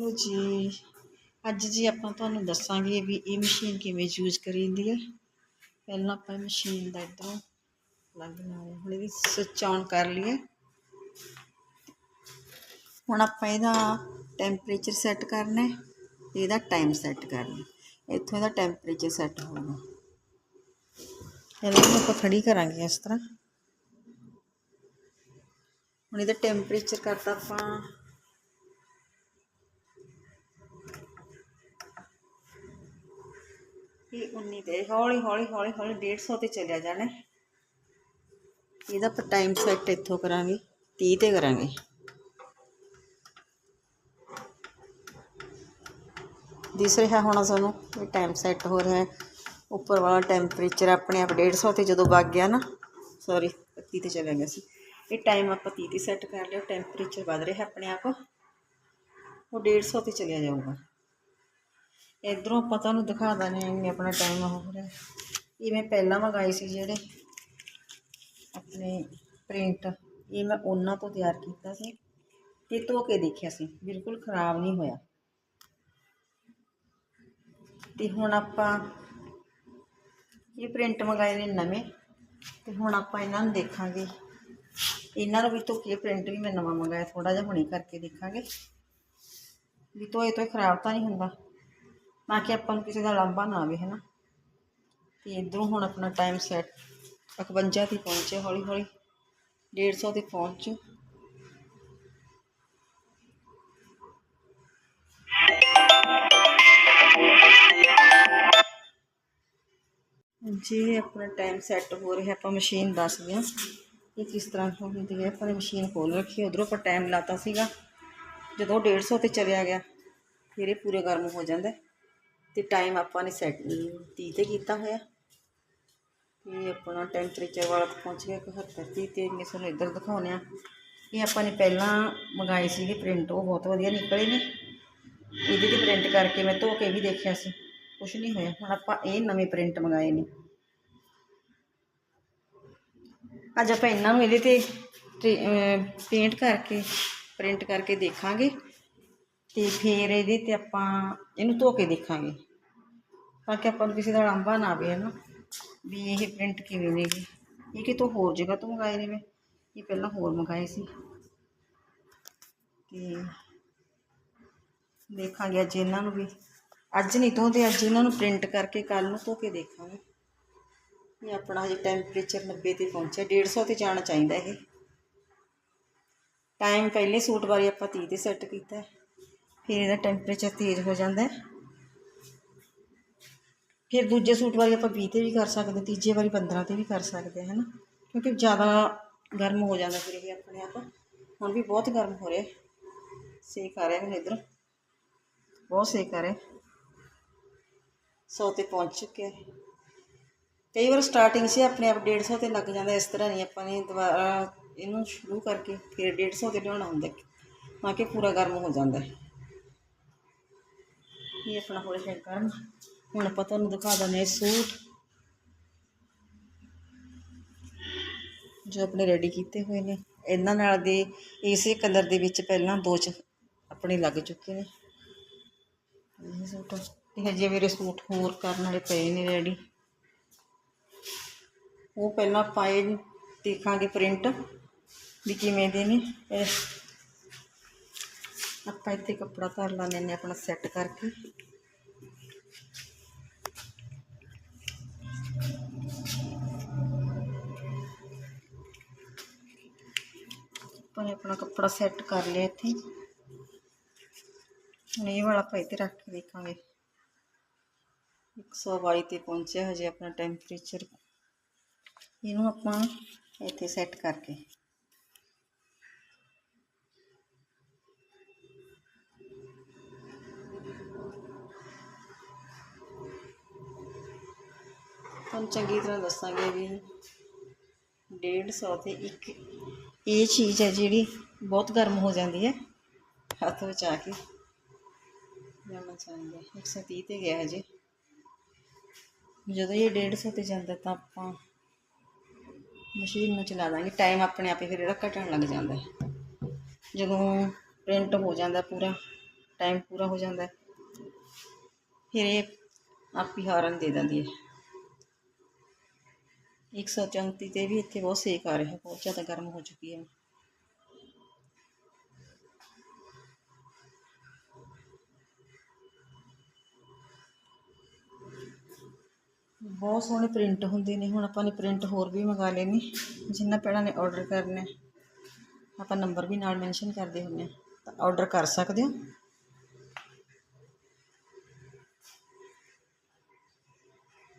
ਲੋ ਜੀ, ਅੱਜ ਜੀ ਆਪਾਂ ਤੁਹਾਨੂੰ ਦੱਸਾਂਗੇ ਵੀ ਇਹ ਮਸ਼ੀਨ ਕਿਵੇਂ ਯੂਜ਼ ਕਰੀਦੀ ਹੈ। ਪਹਿਲਾਂ ਆਪਾਂ ਮਸ਼ੀਨ ਦਾ ਇਧਰੋਂ ਪਲੱਗ ਲਾਇਆ ਹੁਣ ਇਹਦੀ ਸਵਿਚ ਆਨ ਕਰ ਲਈਏ। ਹੁਣ ਆਪਾਂ ਇਹਦਾ ਟੈਂਪਰੇਚਰ ਸੈੱਟ ਕਰਨਾ ਹੈ ਤੇ ਇਹਦਾ ਟਾਈਮ ਸੈੱਟ ਕਰਨਾ ਇੱਥੋਂ ਇਹਦਾ ਟੈਂਪਰੇਚਰ ਸੈੱਟ ਹੋਣਾ। ਪਹਿਲਾਂ ਇਹਨੂੰ ਆਪਾਂ ਖੜੀ ਕਰਾਂਗੇ ਇਸ ਤਰ੍ਹਾਂ। ਹੁਣ ਇਹਦਾ ਟੈਂਪਰੇਚਰ ਕਰਤਾ ਆਪਾਂ ਇਹ 19 ਤੇ ਹੌਲੀ ਹੌਲੀ ਹੌਲੀ ਹੌਲੀ 150 ਤੇ ਚਲਿਆ ਜਾਣਾ। ਇਹਦਾ ਆਪਾਂ ਟਾਈਮ ਸੈੱਟ ਇੱਥੋਂ ਕਰਾਂਗੇ 30 ਤੇ ਕਰਾਂਗੇ। ਦਿਸ ਰਿਹਾ ਹੋਣਾ ਸਾਨੂੰ ਇਹ ਟਾਈਮ ਸੈੱਟ ਹੋ ਰਿਹਾ ਹੈ। ਉੱਪਰ ਵਾਲਾ ਟੈਂਪਰੇਚਰ ਆਪਣੇ ਆਪ 150 ਤੇ ਜਦੋਂ ਵਗ ਗਿਆ ਨਾ ਸੌਰੀ 31 ਤੇ ਚਲਾ ਗਿਆ ਸੀ। ਇਹ ਟਾਈਮ ਆਪਾਂ 30 ਤੇ ਸੈੱਟ ਕਰ ਲਿਆ ਟੈਂਪਰੇਚਰ ਵਧ ਰਿਹਾ ਆਪਣੇ ਆਪ। ਉਹ 150 ਤੇ ਚਲਿਆ ਜਾਊਗਾ। ਇਧਰੋਂ ਆਪਾਂ ਤੁਹਾਨੂੰ ਦਿਖਾ ਦਿੰਦੇ ਹਾਂ ਵੀ ਆਪਣਾ ਟਾਈਮ ਹੋ ਰਿਹਾ ਇਹ ਮੈਂ ਪਹਿਲਾਂ ਮੰਗਾਏ ਸੀ ਜਿਹੜੇ ਆਪਣੇ ਪ੍ਰਿੰਟ ਇਹ ਮੈਂ ਉਹਨਾਂ ਤੋਂ ਤਿਆਰ ਕੀਤਾ ਸੀ ਤੇ ਧੋ ਕੇ ਦੇਖਿਆ ਸੀ। ਬਿਲਕੁਲ ਖਰਾਬ ਨਹੀਂ ਹੋਇਆ। ਤੇ ਹੁਣ ਆਪਾਂ ਇਹ ਪ੍ਰਿੰਟ ਮੰਗਾਏ ਨੇ ਨਵੇਂ। ਤੇ ਹੁਣ ਆਪਾਂ ਇਹਨਾਂ ਨੂੰ ਦੇਖਾਂਗੇ। ਇਹਨਾਂ ਨੂੰ ਵੀ ਧੋ ਕੇ ਪ੍ਰਿੰਟ ਵੀ ਮੈਂ ਨਵਾਂ ਮੰਗਾਇਆ। ਥੋੜਾ ਜਿਹਾ ਹੁਣੇ ਕਰਕੇ ਦੇਖਾਂਗੇ। ਵੀ ਧੋਏ ਤੋਂ ਖਰਾਬ ਤਾਂ ਨਹੀਂ ਹੁੰਦਾ। ਨਾ ਕਿ ਆਪਾਂ ਨੂੰ ਕਿਸੇ ਦਾ ਲਾਂਭਾ ਨਾ ਆਵੇ ਹੈ ਨਾ ਤੇ ਇਧਰੋਂ ਹੁਣ ਆਪਣਾ ਟਾਈਮ ਸੈੱਟ 51 ਤੇ ਪਹੁੰਚੇ ਹੌਲੀ ਹੌਲੀ। 150 ਤੇ ਪਹੁੰਚ। ਜੀ, ਆਪਣਾ ਟਾਈਮ ਸੈੱਟ ਹੋ ਰਿਹਾ, ਆਪਾਂ ਮਸ਼ੀਨ ਦੱਸਦੇ ਹਾਂ ਇਹ ਕਿਸ ਤਰ੍ਹਾਂ ਹੁੰਦੀ ਹੈ ਆਪਾਂ ਨੇ ਮਸ਼ੀਨ ਖੋਲ ਰੱਖੀ, ਉਧਰੋਂ ਆਪਾਂ ਟਾਈਮ ਲਾਤਾ ਸੀਗਾ। ਜਦੋਂ 150 ਤੇ ਚਲਿਆ ਗਿਆ, ਫਿਰ ਇਹ ਪੂਰੇ ਗਰਮ ਹੋ ਜਾਂਦਾ। ਤੇ ਟਾਈਮ ਆਪਾਂ ਨੇ ਸੈੱਟ 30 ਤੇ ਕੀਤਾ ਹੋਇਆ। ਇਹ ਆਪਣਾ ਟੈਂਪਰੇਚਰ ਵਾਲਾ ਪਹੁੰਚ ਗਿਆ 71 30 ਤੇ ਮੈਂ ਤੁਹਾਨੂੰ ਇੱਧਰ ਦਿਖਾਉਂਦੇ ਆ। ਇਹ ਆਪਾਂ ਨੇ ਪਹਿਲਾਂ ਮੰਗਾਏ ਸੀਗੇ ਪ੍ਰਿੰਟ ਉਹ ਬਹੁਤ ਵਧੀਆ ਨਿਕਲੇ ਨੇ। ਇਹਦੇ ਤੇ ਪ੍ਰਿੰਟ ਕਰਕੇ ਮੈਂ ਧੋ ਕੇ ਵੀ ਦੇਖਿਆ ਸੀ। ਕੁਝ ਨਹੀਂ ਹੋਇਆ, ਹੁਣ ਆਪਾਂ ਇਹ ਨਵੇਂ ਪ੍ਰਿੰਟ ਮੰਗਾਏ ਨੇ। ਅੱਜ ਆਪਾਂ ਇਹਨਾਂ ਨੂੰ ਇਹਦੇ ਤੇ ਪੇਂਟ ਕਰਕੇ ਪ੍ਰਿੰਟ ਕਰਕੇ ਦੇਖਾਂਗੇ। ਤੇ ਫਿਰ ਇਹਦੇ ਤੇ ਆਪਾਂ ਇਹਨੂੰ ਧੋ ਕੇ ਦੇਖਾਂਗੇ। ਤਾਂ ਕਿ ਆਪਾਂ ਨੂੰ ਕਿਸੇ ਦਾ ਲਾਂਭਾ ਨਾ ਆਵੇ ਨਾ ਵੀ ਇਹ ਪ੍ਰਿੰਟ ਕਿਵੇਂ ਨੇਗੇ ਇਹ ਕਿਤੋਂ ਹੋਰ ਜਗ੍ਹਾ ਤੋਂ ਮੰਗਾਏ ਨੇ ਮੈਂ ਇਹ ਪਹਿਲਾਂ ਹੋਰ ਮੰਗਾਏ ਸੀ। ਤੇ ਦੇਖਾਂਗੇ ਅੱਜ ਇਹਨਾਂ ਨੂੰ ਵੀ। ਅੱਜ ਨਹੀਂ ਧੋਦੇ ਅੱਜ ਇਹਨਾਂ ਨੂੰ ਪ੍ਰਿੰਟ ਕਰਕੇ ਕੱਲ ਨੂੰ ਧੋ ਕੇ ਦੇਖਾਂਗੇ। ਇਹ ਆਪਣਾ ਹਜੇ ਟੈਂਪਰੇਚਰ 90 ਤੇ ਪਹੁੰਚਿਆ 150 ਤੇ ਜਾਣਾ ਚਾਹੀਦਾ ਇਹ। ਟਾਈਮ ਪਹਿਲੇ ਸੂਟ ਬਾਰੇ ਆਪਾਂ 30 ਤੇ ਸੈੱਟ ਕੀਤਾ। ਫਿਰ ਇਹਦਾ ਟੈਂਪਰੇਚਰ ਤੇਜ਼ ਹੋ ਜਾਂਦਾ। ਹੈ ਫਿਰ ਦੂਜੇ ਸੂਟ ਵਾਰੀ ਆਪਾਂ 20 ਤੇ ਵੀ ਕਰ ਸਕਦੇ, ਤੀਜੇ ਵਾਰੀ 15 ਤੇ ਵੀ ਕਰ ਸਕਦੇ ਹੈ ਨਾ ਕਿਉਂਕਿ ਜ਼ਿਆਦਾ ਗਰਮ ਹੋ ਜਾਂਦਾ ਫਿਰ ਇਹ ਆਪਣੇ ਆਪ। ਹੁਣ ਵੀ ਬਹੁਤ ਗਰਮ ਹੋ ਰਿਹਾ। ਸੇਕ ਆ ਰਿਹਾ ਮੈਨੂੰ ਇੱਧਰ। ਬਹੁਤ ਸੇਕ ਆ ਰਿਹਾ। 100 ਤੇ ਪਹੁੰਚ ਚੁੱਕਿਆ। ਕਈ ਵਾਰ ਸਟਾਰਟਿੰਗ ਸੀ ਆਪਣੇ ਆਪ 150 ਤੇ ਲੱਗ ਜਾਂਦਾ, ਇਸ ਤਰ੍ਹਾਂ ਨਹੀਂ ਆਪਾਂ ਨੇ ਦੁਬਾਰਾ ਇਹਨੂੰ ਸ਼ੁਰੂ ਕਰਕੇ ਫਿਰ 150 ਤੇ ਲਿਆਉਣਾ ਹੁੰਦਾ ਤਾਂ ਕਿ ਪੂਰਾ ਗਰਮ ਹੋ ਜਾਂਦਾ। ਇਹ ਆਪਣਾ ਹੋ ਰਿਹਾ ਗਰਮ। ਹੁਣ ਆਪਾਂ ਤੁਹਾਨੂੰ ਦਿਖਾ ਦਿੰਦੇ ਹਾਂ ਇਹ ਸੂਟ। ਜੋ ਆਪਣੇ ਰੈਡੀ ਕੀਤੇ ਹੋਏ ਨੇ। ਇਹਨਾਂ ਨਾਲ ਦੇ ਇਸੇ ਕਲਰ ਦੇ ਵਿੱਚ ਪਹਿਲਾਂ ਦੋ ਚ ਆਪਣੇ ਲੱਗ ਚੁੱਕੇ ਨੇ। ਇਹ ਸੂਟ ਤੇ ਹਜੇ ਮੇਰੇ ਸੂਟ ਹੋਰ ਕਰਨ ਵਾਲੇ ਪਏ ਨੇ ਰੈਡੀ ਉਹ ਪਹਿਲਾਂ ਪਾਏ ਦੇਖਾਂਗੇ ਪ੍ਰਿੰਟ ਵੀ ਕਿਵੇਂ ਦੇ ਨੇ। ਆਪਾਂ ਇੱਥੇ ਕੱਪੜਾ ਧਰ ਲੈਂਦੇ ਨੇ ਆਪਣਾ ਸੈੱਟ ਕਰਕੇ। ਆਪਾਂ ਨੇ ਆਪਣਾ ਕੱਪੜਾ ਸੈੱਟ ਕਰ ਲਿਆ ਇੱਥੇ। ਹੁਣ ਇਹ ਵਾਲਾ ਆਪਾਂ ਇੱਥੇ ਰੱਖ ਕੇ ਦੇਖਾਂਗੇ। 122 ਤੇ ਪਹੁੰਚਿਆ ਹਜੇ ਆਪਣਾ ਟੈਂਪਰੇਚਰ ਇਹਨੂੰ ਆਪਾਂ ਇੱਥੇ ਸੈੱਟ ਕਰਕੇ। ਤੁਹਾਨੂੰ ਚੰਗੀ ਤਰ੍ਹਾਂ ਦੱਸਾਂਗੇ ਵੀ 150 ਤੇ ਇੱਕ ਇਹ ਚੀਜ਼ ਹੈ ਜਿਹੜੀ ਬਹੁਤ ਗਰਮ ਹੋ ਜਾਂਦੀ ਹੈ। ਹੱਥ ਵਿੱਚ ਆ ਕੇ। ਜਾਣਾ ਚਾਹੀਦਾ 130 ਤੇ ਗਿਆ ਹਜੇ। ਜਦੋਂ ਇਹ 150 ਤੇ ਜਾਂਦਾ ਤਾਂ ਆਪਾਂ ਮਸ਼ੀਨ ਨੂੰ ਚਲਾ ਦਾਂਗੇ। ਟਾਈਮ ਆਪਣੇ ਆਪੇ ਫਿਰ ਇਹਦਾ ਘਟਣ ਲੱਗ ਜਾਂਦਾ ਹੈ। ਜਦੋਂ ਪ੍ਰਿੰਟ ਹੋ ਜਾਂਦਾ ਪੂਰਾ ਟਾਈਮ ਪੂਰਾ ਹੋ ਜਾਂਦਾ ਹੈ, ਫਿਰ ਇਹ ਆਪ ਹੀ ਹਾਰਨ ਦੇ ਦਿੰਦੀ ਹੈ। 134 ਤੇ ਵੀ ਇੱਥੇ ਬਹੁਤ ਸੇਕ ਆ ਰਿਹਾ ਬਹੁਤ ਜ਼ਿਆਦਾ ਗਰਮ ਹੋ ਚੁੱਕੀ ਹੈ ਬਹੁਤ ਸੋਹਣੇ ਪ੍ਰਿੰਟ ਹੁੰਦੇ ਨੇ ਹੁਣ ਆਪਾਂ ਨੇ ਪ੍ਰਿੰਟ ਹੋਰ ਵੀ ਮੰਗਾ ਲਏ ਨੇ ਜਿੰਨਾ ਪਹਿਲਾਂ ਨੇ ਆਰਡਰ ਕਰਨਾ ਹੈ, ਆਪਾਂ ਨੰਬਰ ਵੀ ਨਾਲ ਮੈਂਸ਼ਨ ਕਰਦੇ ਹੁੰਦੇ ਹਾਂ ਤਾਂ ਆਰਡਰ ਕਰ ਸਕਦੇ ਹੋ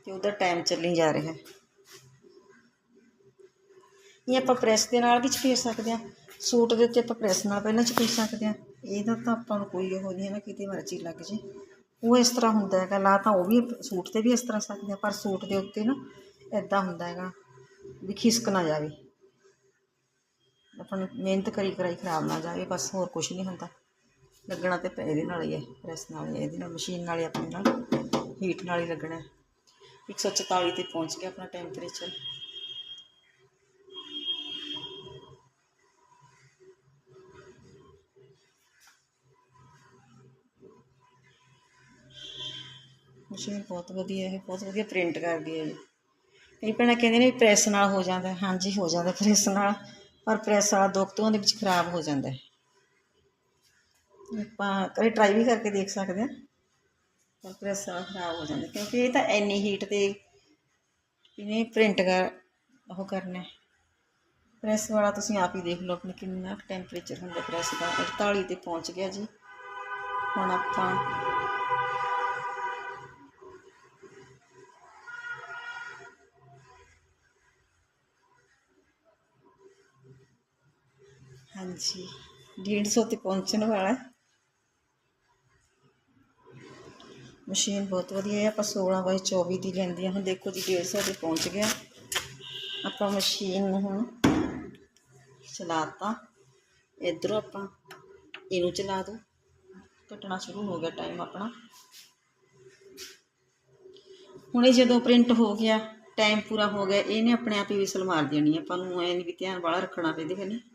ਤੇ ਉਹਦਾ ਟਾਈਮ ਚੱਲੀ ਜਾ ਰਿਹਾ ਹੈ ਇਹ ਆਪਾਂ ਪ੍ਰੈਸ ਦੇ ਨਾਲ ਵੀ ਚਪੇੜ ਸਕਦੇ ਹਾਂ। ਸੂਟ ਦੇ ਉੱਤੇ ਆਪਾਂ ਪ੍ਰੈਸ ਨਾਲ ਪਹਿਲਾਂ ਚਪੇੜ ਸਕਦੇ ਹਾਂ। ਇਹਦਾ ਤਾਂ ਆਪਾਂ ਨੂੰ ਕੋਈ ਉਹ ਨਹੀਂ ਹੈ ਨਾ, ਕਿਤੇ ਮਰਜ਼ੀ ਲੱਗ ਜੇ। ਉਹ ਇਸ ਤਰ੍ਹਾਂ ਹੁੰਦਾ ਹੈਗਾ, ਲਾ ਤਾਂ ਉਹ ਵੀ ਸੂਟ ਤੇ ਵੀ ਇਸ ਤਰ੍ਹਾਂ ਸਕਦੇ ਹਾਂ, ਪਰ ਸੂਟ ਦੇ ਉੱਤੇ ਨਾ ਇਦਾਂ ਹੁੰਦਾ ਹੈਗਾ ਵੀ ਖਿਸਕ ਨਾ ਜਾਵੇ। ਆਪਾਂ ਨੂੰ ਮਿਹਨਤ ਕਰੀ ਕਰਾਈ ਖਰਾਬ ਨਾ ਜਾਵੇ, ਬਸ ਹੋਰ ਕੁਝ ਨਹੀਂ ਹੁੰਦਾ। ਲੱਗਣਾ ਤੇ ਇਹਦੇ ਨਾਲ ਹੀ ਹੈ, ਪ੍ਰੈਸ ਨਾਲ ਹੀ ਇਹਦੇ ਨਾਲ, ਮਸ਼ੀਨ ਨਾਲ ਹੀ ਆਪਣੇ ਨਾਲ, ਹੀਟ ਨਾਲ ਹੀ ਲੱਗਣਾ ਹੈ। 144 ਤੇ ਪਹੁੰਚ ਗਿਆ ਆਪਣਾ ਟੈਂਪਰੇਚਰ ਮਸ਼ੀਨ ਬਹੁਤ ਵਧੀਆ ਇਹ, ਬਹੁਤ ਵਧੀਆ ਪ੍ਰਿੰਟ ਕਰਦੀ ਹੈ ਜੀ। ਕਈ ਭੈਣਾਂ ਕਹਿੰਦੇ ਨੇ ਪ੍ਰੈਸ ਨਾਲ ਹੋ ਜਾਂਦਾ ਹਾਂਜੀ, ਹੋ ਜਾਂਦਾ ਪ੍ਰੈਸ ਨਾਲ, ਪਰ ਪ੍ਰੈਸ ਵਾਲਾ ਦੋ ਕੁ ਧੋਆਂ ਦੇ ਵਿੱਚ ਖਰਾਬ ਹੋ ਜਾਂਦਾ ਆਪਾਂ ਕਦੇ ਟਰਾਈ ਵੀ ਕਰਕੇ ਦੇਖ ਸਕਦੇ ਹਾਂ, ਪਰ ਪ੍ਰੈਸ ਵਾਲਾ ਖਰਾਬ ਹੋ ਜਾਂਦਾ ਕਿਉਂਕਿ ਇਹ ਤਾਂ ਇੰਨੀ ਹੀਟ ਤੇ ਇਹਨੇ ਪ੍ਰਿੰਟ ਕਰ, ਉਹ ਕਰਨਾ ਹੈ। ਪ੍ਰੈਸ ਵਾਲਾ ਤੁਸੀਂ ਆਪ ਹੀ ਦੇਖ ਲਓ ਆਪਣੇ ਕਿੰਨਾ ਟੈਂਪਰੇਚਰ ਹੁੰਦਾ ਪ੍ਰੈਸ ਦਾ। 48 ਤੇ ਪਹੁੰਚ ਗਿਆ ਜੀ। ਹੁਣ ਆਪਾਂ ਹਾਂਜੀ 150 ਤੇ ਪਹੁੰਚਣ ਵਾਲਾ। ਮਸ਼ੀਨ ਬਹੁਤ ਵਧੀਆ ਹੈ, ਆਪਾਂ 16 ਬਾਈ 24 ਦੀ ਲੈਂਦੀ ਹਾਂ। ਹੁਣ ਦੇਖੋ ਜੀ 150 ਤੇ ਪਹੁੰਚ ਗਿਆ। ਆਪਾਂ ਮਸ਼ੀਨ ਨੂੰ ਹੁਣ ਚਲਾਤਾ। ਇਧਰੋਂ ਆਪਾਂ ਇਹਨੂੰ ਚਲਾ ਦੋ। ਕੱਟਣਾ ਸ਼ੁਰੂ ਹੋ ਗਿਆ ਟਾਈਮ ਆਪਣਾ। ਹੁਣ ਇਹ ਜਦੋਂ ਪ੍ਰਿੰਟ ਹੋ ਗਿਆ ਟਾਈਮ ਪੂਰਾ ਹੋ ਗਿਆ, ਇਹਨੇ ਆਪਣੇ ਆਪ ਹੀ ਵਿਸਲ ਮਾਰ ਦੇਣੀ ਆਪਾਂ ਨੂੰ ਐ ਨਹੀਂ ਵੀ ਧਿਆਨ ਵਾਲਾ ਰੱਖਣਾ ਪੈਂਦਾ, ਹੈ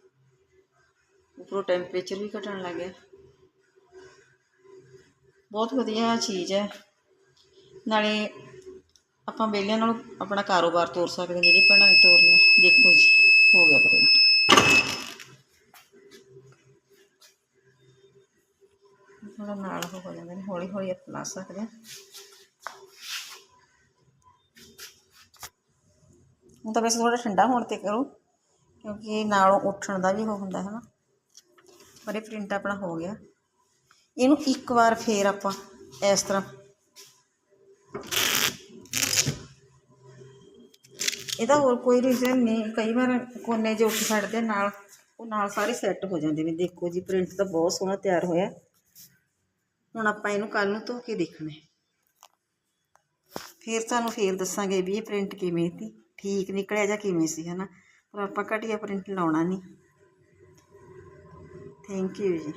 ਉੱਪਰੋਂ ਟੈਂਪਰੇਚਰ ਵੀ ਘਟਣ ਲੱਗ ਗਿਆ। ਬਹੁਤ ਵਧੀਆ ਚੀਜ਼ ਹੈ। ਨਾਲੇ ਆਪਾਂ ਵਿਹਲਿਆਂ ਨਾਲ ਆਪਣਾ ਕਾਰੋਬਾਰ ਤੋਰ ਸਕਦੇ ਹਾਂ, ਜਿਹੜੀ ਭੈਣਾਂ ਨੇ ਤੋਰਨਾ ਦੇਖੋ ਜੀ, ਹੋ ਗਿਆ ਪ੍ਰਿੰਟ ਥੋੜਾ ਨਾਲ ਉਹ ਹੋ ਜਾਂਦਾ ਨੇ ਹੌਲੀ ਹੌਲੀ ਆਪਾਂ ਲਾ ਸਕਦੇ ਹਾਂ। ਹੁਣ ਤਾਂ ਵੈਸੇ ਥੋੜਾ ਠੰਡਾ ਹੋਣ ਤੇ ਕਰੋ, ਕਿਉਂਕਿ ਨਾਲੋਂ ਉੱਠਣ ਦਾ ਵੀ ਉਹ ਹੁੰਦਾ ਹੈ ਨਾ। ਪਰ ਇਹ ਪ੍ਰਿੰਟ ਆਪਣਾ ਹੋ ਗਿਆ। ਇਹਨੂੰ ਇੱਕ ਵਾਰ ਫੇਰ ਆਪਾਂ ਇਸ ਤਰ੍ਹਾਂ ਇਹਦਾ ਹੋਰ ਕੋਈ ਰੀਜ਼ਨ ਨਹੀਂ। ਕਈ ਵਾਰ ਕੋਨੇ ਜੇ ਉੱਠ ਛੱਡਦੇ ਨਾਲ ਉਹ ਨਾਲ ਸਾਰੇ ਸੈੱਟ ਹੋ ਜਾਂਦੇ ਨੇ। ਦੇਖੋ ਜੀ ਪ੍ਰਿੰਟ ਤਾਂ ਬਹੁਤ ਸੋਹਣਾ ਤਿਆਰ ਹੋਇਆ। ਹੁਣ ਆਪਾਂ ਇਹਨੂੰ ਕੱਲ ਨੂੰ ਧੋ ਕੇ ਦੇਖਣਾ ਫਿਰ ਤੁਹਾਨੂੰ ਫੇਰ ਦੱਸਾਂਗੇ ਵੀ ਇਹ ਪ੍ਰਿੰਟ ਕਿਵੇਂ ਸੀ। ਠੀਕ ਨਿਕਲਿਆ ਜਾਂ ਕਿਵੇਂ ਸੀ, ਹਨਾ? ਪਰ ਆਪਾਂ ਘਟੀਆ ਪ੍ਰਿੰਟ ਲਾਉਣਾ ਨਹੀਂ। Thank you ji